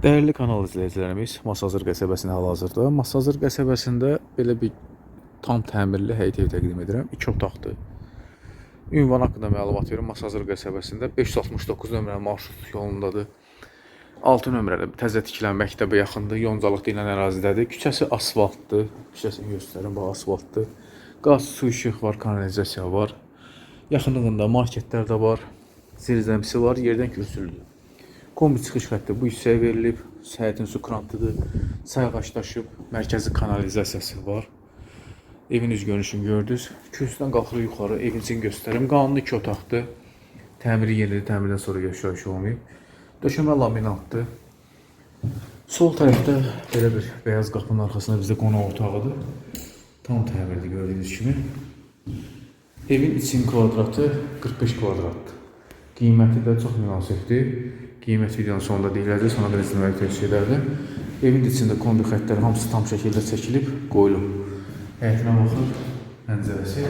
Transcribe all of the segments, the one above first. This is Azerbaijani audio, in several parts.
Dəyərli kanal izləyicilərimiz, Masazır qəsəbəsində hal-hazırda. Masazır qəsəbəsində belə bir tam təmirli həyət ev təqdim edirəm. 2 otaqdır. Ünvan haqqında məlumat verim. Masazır qəsəbəsində 569 nömrəli marşrut yolundadır. 6 nömrəli təzə tikilən məktəbə yaxındır. Yoncalıq deyilən ərazidədir. Küçəsi asfaltdır. Küçəsini göstərim, bax asfaltdır. Qaz, su, işıq var, kanalizasiya var. Yaxınlığında marketlər də var. Zirzəmisi var, yerdən kürsülüdür. Kombi çıxış xətti bu hissəyə verilib. Səhətin su krantıdır. Sayğaç daşıb, mərkəzi kanalizasiyası var. Evin üz görünüşünü gördünüz. Kürsüdən qalxırıq yuxarı, evin içini göstərim. Qanunlu iki otaqdır. Təmiri yenidir, təmirdən sonra yaşayış olmayıb. Döşəmə laminatdır. Sol tərəfdə belə bir beyaz qapının arxasında bizdə qonaq otağıdır. Tam təmirli gördüyünüz kimi. Evin için kvadratı 45 kvadratdır. Qiyməti də çox münasibdir. Qiymət videonun sonunda deyiləcək, sonra da izləməyi tövsiyə edərdim. Evin içində kombi xəttləri hamısı tam şəkildə çəkilib, qoyulub. Həyətinə baxın, pəncərəsi.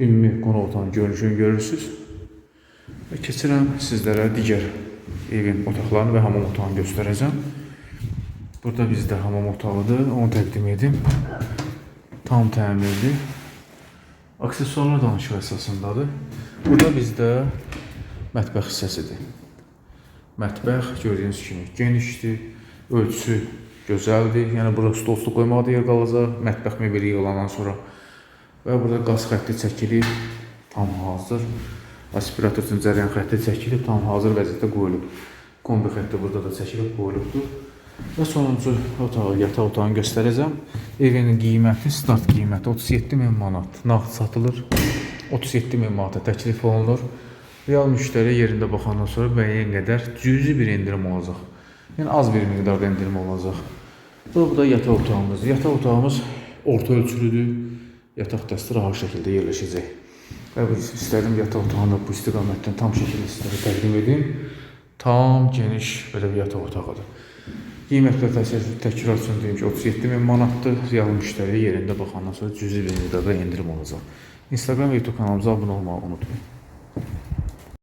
Ümumi qonaq otağının görünüşünü görürsünüz. Və keçirəm sizlərə digər evin otaqlarını və hamam otağını göstərəcəm. Burada bizdə hamam otağıdır, onu təqdim edim. Tam təmirli. Aksesuarlar danışıq əsasındadır. Burada bizdə mətbəx hissəsidir. Mətbəx gördüyünüz kimi genişdir, ölçüsü gözəldir. Yəni bura stolsu qoymağa da yer qalacaq, mətbəx mebeli yığılandan sonra. Və burada qaz xətti çəkilib, tam hazır. Aspirator üçün cəryan xətti çəkilib, tam hazır vəziyyətdə qoyulub. Kombi xətti burada da çəkilib qoyulubdur. Və sonuncu otağı, yataq otağını göstərəcəm. Evin qiyməti, start qiyməti 37 min manat. Nağd satılır. 37 min manata təklif olunur. Real müştəri yerində baxandan sonra müəyyən qədər cüzi bir endirim olacaq. Yəni az bir miqdarda endirim olacaq. Bu da yataq otağımız. Yataq otağımız orta ölçülüdür. Yataq dəsti rahat şəkildə yerləşəcək. Və bu istədim yataq otağını bu istiqamətdən tam şəkildə sizlərə təqdim edim. Tam geniş belə bir yataq otağıdır. Qiymətlə təsir təkrar üçün deyim ki, 37 min manatdır. Real müştəri yerində baxandan sonra cüzi bir miqdarda endirim olacaq. Instagram və YouTube kanalımıza abunə olmağı unutmayın.